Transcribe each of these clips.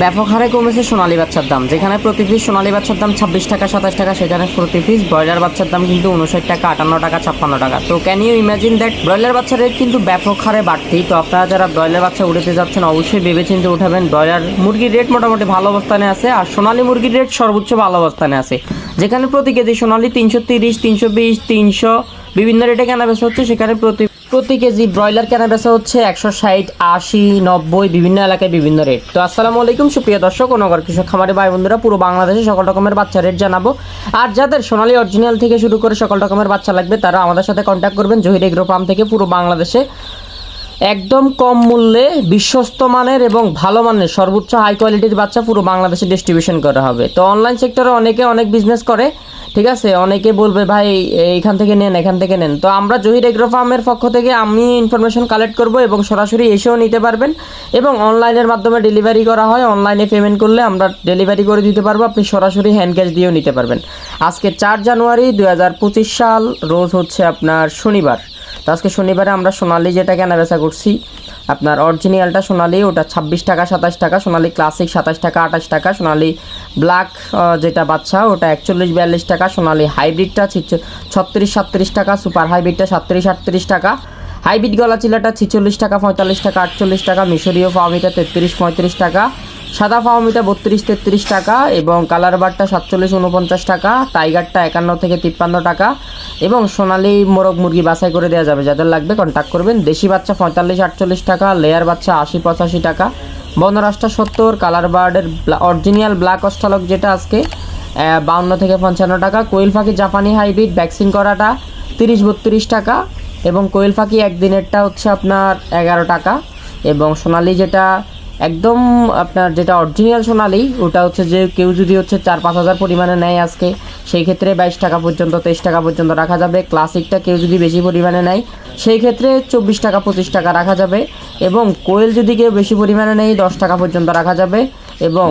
ব্যাপক হারে কমেছে সোনালী বাচ্চার দাম। যেখানে প্রতি পিস সোনালী বাচ্চার দাম ছাব্বিশ টাকা, সাতাশ টাকা, সেখানে প্রতি পিস ব্রয়লার বাচ্চার দাম কিন্তু উনষাট টাকা, আটান্ন টাকা, ছাপ্পান্ন টাকা। তো can you imagine that broiler বাচ্চার রেট কিন্তু ব্যাপক হারে বাড়তি? তো আপনারা যারা ব্রয়লার বাচ্চা উঠাতে যাচ্ছেন, অবশ্যই ভেবেচিন্তে উঠাবেন, ব্রয়লার মুরগির রেট মোটামুটি ভালো অবস্থানে আছে আর সোনালী মুরগির রেট সর্বোচ্চ ভালো অবস্থানে আছে। যেখানে প্রতি কেজি সোনালী তিনশো তিরিশ, তিনশো বিশ, তিনশো বিভিন্ন রেটে কেনা বেচা হচ্ছে, সেখানে প্রতি প্রতি কেজি ব্রয়লার কেনা বেচা হচ্ছে একশো ষাট, আশি, নব্বই, বিভিন্ন এলাকায় বিভিন্ন রেট তো আসসালামু আলাইকুম, সুপ্রিয় দর্শক ও নগর কৃষক খামারি ভাই বন্ধুরা পুরো বাংলাদেশে সকল রকমের বাচ্চা রেট জানাব। আর যাদের সোনালী অরিজিনাল থেকে শুরু করে সকল রকমের বাচ্চা লাগবে, তারা আমাদের সাথে কন্ট্যাক্ট করবেন জহির এগ্রো ফার্ম থেকে পুরো বাংলাদেশে। একদম কম মূল্যে, বিশ্বস্ত মানের এবং ভালো মানের সর্বোচ্চ হাই কোয়ালিটির বাচ্চা পুরো বাংলাদেশে ডিস্ট্রিবিউশন করা হবে। তো অনলাইন সেক্টরে অনেকে অনেক বিজনেস করে। ঠিক আছে? অনেকে বলবে, ভাই, এইখান থেকে নেন, এখান থেকে নেন। তো আমরা জহির এগ্রো ফার্মের পক্ষ থেকে আমি ইনফরমেশন কালেক্ট করব এবং সরাসরি এসেও নিতে পারবেন এবং অনলাইনের মাধ্যমে ডেলিভারি করা হয়। অনলাইনে পেমেন্ট করলে আমরা ডেলিভারি করে দিতে পারব। আপনি সরাসরি হ্যান্ড ক্যাশ দিয়েও নিতে পারবেন। আজকে চার জানুয়ারি দু হাজার পঁচিশ সাল, রোজ হচ্ছে আপনার শনিবার। তো আজকে শনিবারে আমরা সোনালি যেটা কেনা বেচা করছি, আপনার অরিজিনালটা সোনালি, ওটা ছাব্বিশ টাকা, সাতাশ টাকা, সোনালি ক্লাসিক সাতাশ টাকা, আঠাশ টাকা, সোনালি ব্ল্যাক যেটা বাচ্চা, ওটা একচল্লিশ বিয়াল্লিশ টাকা। সোনালি হাইব্রিডটা ছত্রিশ সাতত্রিশ টাকা, সুপার হাইব্রিডটা সাতত্রিশ আটত্রিশ টাকা। হাইব্রিড গলা চিলাটা ছিচল্লিশ টাকা, পঁয়তাল্লিশ টাকা, আটচল্লিশ টাকা। মিশরীয় ফার্মিটা তেত্রিশ, পঁয়ত্রিশ টাকা। সাদা ফার্মিটা বত্রিশ, তেত্রিশ টাকা এবং কালার বারটা সাতচল্লিশ, উনপঞ্চাশ টাকা। টাইগারটা একান্ন থেকে তিপ্পান্ন টাকা এবং সোনালি মোরগ মুরগি বাছাই করে দেওয়া যাবে। যাদের লাগবে কন্ট্যাক্ট করবেন। দেশি বাচ্চা পঁয়তাল্লিশ, আটচল্লিশ টাকা লেয়ার বাচ্চা আশি, পঁচাশি টাকা। বনরাষ্ট্র সত্তর, কালার বার্ডের অরিজিনাল ব্ল্যাক অস্টালক যেটা আজকে বাউন্ন থেকে পঞ্চান্ন টাকা, কোয়েল পাখি জাপানি হাইব্রিড, ভ্যাকসিন করাটা তিরিশ বত্রিশ টাকা, এবং কোয়েল পাখি একদিনেরটা হচ্ছে আপনার এগারো টাকা, এবং সোনালি যেটা একদম আপনার যেটা অরিজিনাল সোনালি, ওটা হচ্ছে যে কেউ যদি হচ্ছে চার পাঁচ হাজার পরিমাণে নেয় আজকে, সেই ক্ষেত্রে বাইশ টাকা পর্যন্ত, তেইশ টাকা পর্যন্ত রাখা যাবে। ক্লাসিকটা কেউ যদি বেশি পরিমাণে নেয়, সেই ক্ষেত্রে চব্বিশ টাকা, পঁচিশ টাকা রাখা যাবে। এবং কোয়েল যদি কেউ বেশি পরিমাণে নেয়, দশ টাকা পর্যন্ত রাখা যাবে। এবং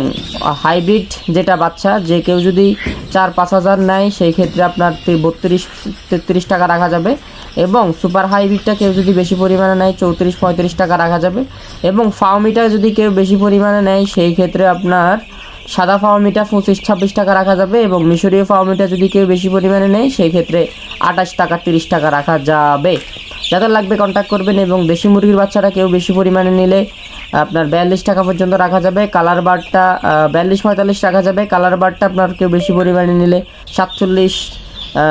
হাইব্রিড যেটা বাচ্চা, যে কেউ যদি চার পাঁচ হাজার নেয়, সেই ক্ষেত্রে আপনার বত্রিশ, তেত্রিশ টাকা রাখা যাবে। এবং সুপার হাইব্রিডটা কেউ যদি বেশি পরিমাণে নেয়, চৌত্রিশ, পঁয়ত্রিশ টাকা রাখা যাবে। এবং ফাউমিটা যদি কেউ বেশি পরিমাণে নেয়, সেই ক্ষেত্রে আপনার সাদা ফাউমিটা পঁচিশ, ছাব্বিশ টাকা রাখা যাবে এবং মিশরীয় ফাউমিটা যদি কেউ বেশি পরিমাণে নেয়, সেই ক্ষেত্রে আঠাশ টাকা, তিরিশ টাকা রাখা যাবে। যাদের লাগবে কন্ট্যাক্ট করবেন এবং দেশি মুরগির বাচ্চাটা কেউ বেশি পরিমাণে নিলে আপনার বিয়াল্লিশ টাকা পর্যন্ত রাখা যাবে। কালার বারটা বিয়াল্লিশ পঁয়তাল্লিশ রাখা যাবে। কালার বারটা আপনার কেউ বেশি পরিমাণে নিলে সাতচল্লিশ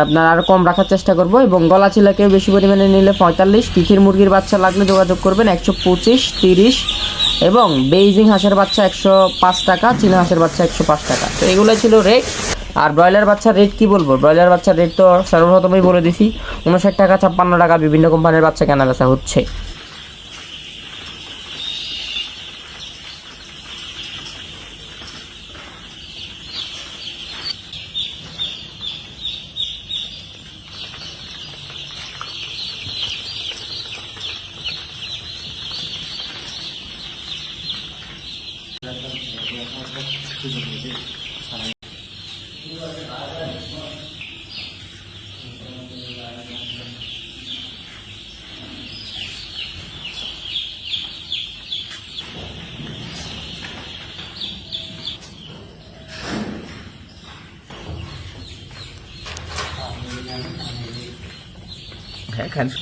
আপনার আরও কম রাখার চেষ্টা করব এবং গলা চিলাকেও বেশি পরিমাণে নিলে পঁয়তাল্লিশ। তিথির মুরগির বাচ্চা লাগলে যোগাযোগ করবেন একশো পঁচিশ, তিরিশ এবং বেইজিং হাঁসের বাচ্চা একশো পাঁচ টাকা, চীনা হাঁসের বাচ্চা একশো পাঁচ টাকা। তো এগুলো ছিল রেট আর ব্রয়লার বাচ্চার রেট কি বলব? ব্রয়লার বাচ্চার রেট তো সর্বপ্রথমেই বলে দিছি, উনষাট টাকা, ছাপ্পান্ন টাকা বিভিন্ন কোম্পানির বাচ্চা কেনা বেচা হচ্ছে। হ্যাঁ kein